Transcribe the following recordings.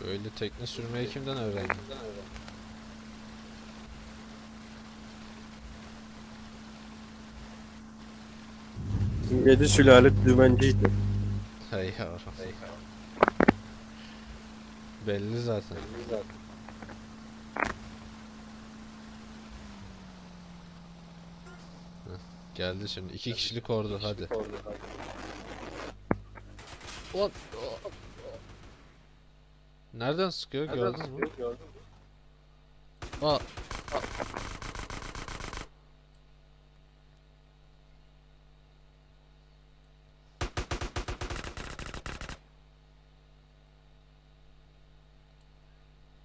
Böyle tekne sürmeyi kimden öğrendin? Yedi sülale dümenciydi. Hey yavrum. Belli zaten. Heh, Geldi şimdi. iki kişilik ordu hadi. Ulan, Nereden sıkıyor gördün mü? Aa.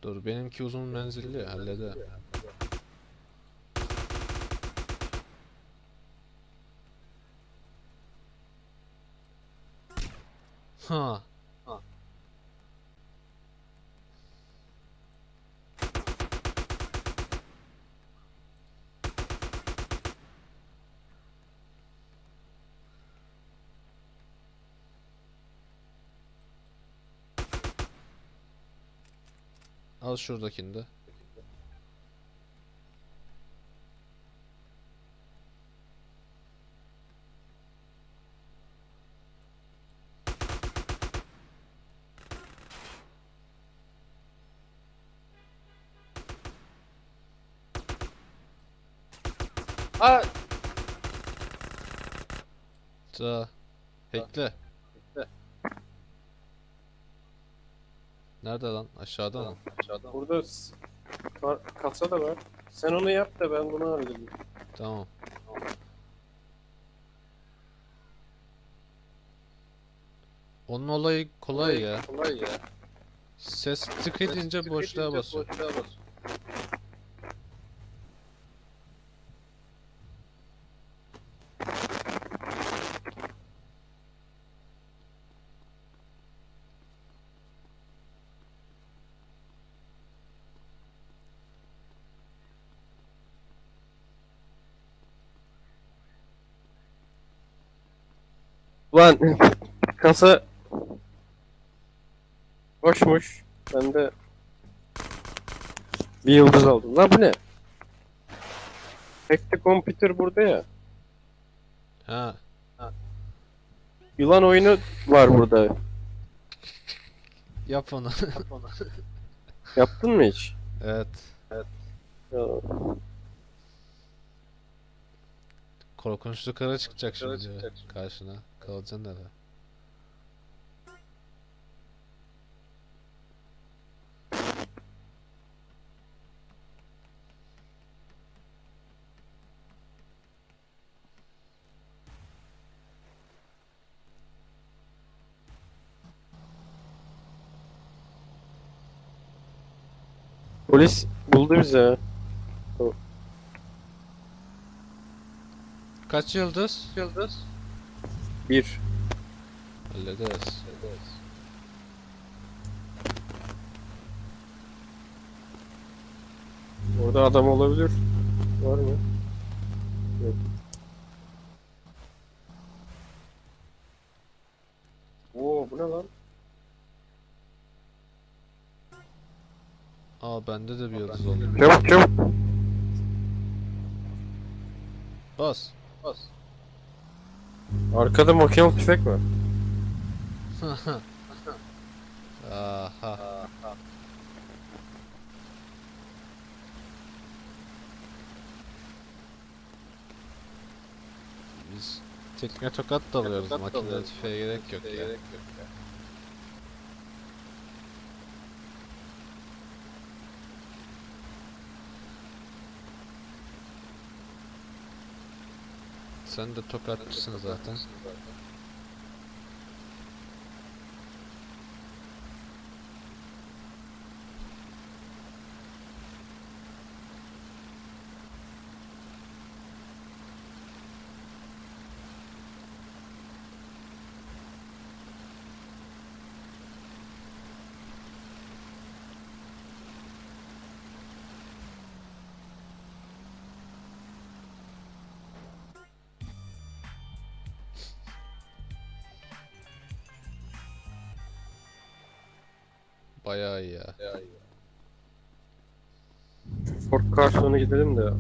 Dur benimki uzun menzilli halleder. Ha. Al şuradakini de. Aa! Ta. Hackle. Nerede lan? Aşağıda mı? Burada s- ka- kasa da var. Sen onu yap da ben bunu halledeyim. Tamam. Onun olayı kolay ya. Kolay ya. Ses tık edince boşluğa basıyor. Boşluğa basıyor. Ulan kasa boşmuş. Ben de bir yıldız aldım. Lan bu ne? Hack the computer burada ya. Ha. Yılan oyunu var burada. Yap onu. Yaptın mı hiç? evet. Ya, Korkunçlu kara çıkacak şimdi karşına. Kalacaksın nerede? Polis buldu bizi ya. Kaç yıldız? Yıldız. Bir. Hallederiz. Orada adam olabilir. Var mı? Yok. Oo bu ne lan? Aa bende de bir yıldız oldu. Çabuk çabuk. Bas. Arkada makinalı tüfek var. Aha. Biz tekme tokat da alıyoruz. Makine tüfeğe gerek yok ya. Sen de tokatçısın zaten. Bayağı iyi ya. Fort Carson'a gidelim de.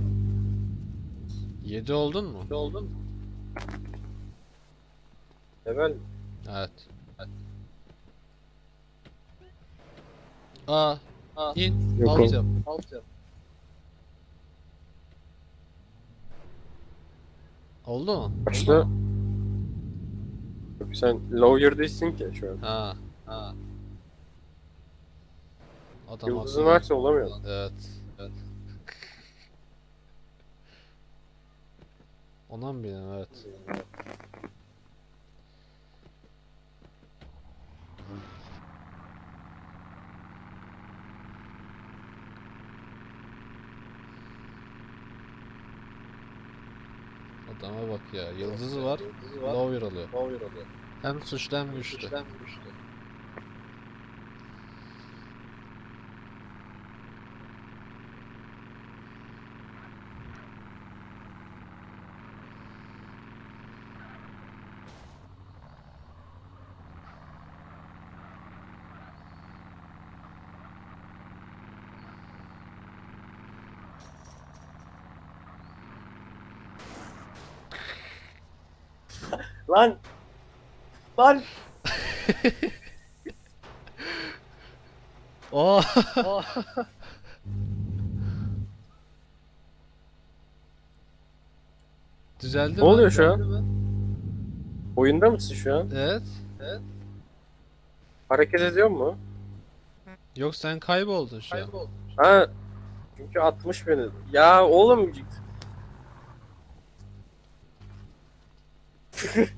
7 oldun mu? oldun? Level Evet. Aa, in, Yok alt oğlum. yap. Alt yap. Oldu mu? kaçta? Sen lawyer'daysin ki şu an. Ha. Ha. Adam Yıldızın haklı. varsa olamıyor. Evet. Evet. Ona mı bilin evet. Adama bak ya. Yıldızı var. Lawyer alıyor. Hem suçlu hem güçlü. Lan! Lan! Oo. Düzeldi Ne mi? oluyor şu Düzeldi an? mi? Oyunda mısın şu an? Evet. Hareket ediyor mu? Yok sen kayboldun şu an. Ha. Çünkü atmış beni. Ya oğlum.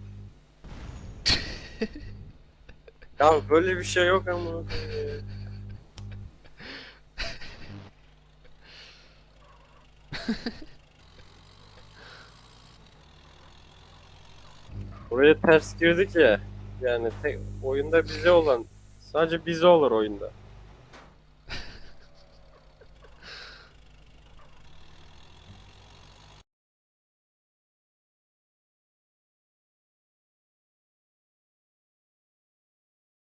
ya böyle bir şey yok ama. Oraya ters girdik ya. Yani tek oyunda bize olan sadece bize olur oyunda.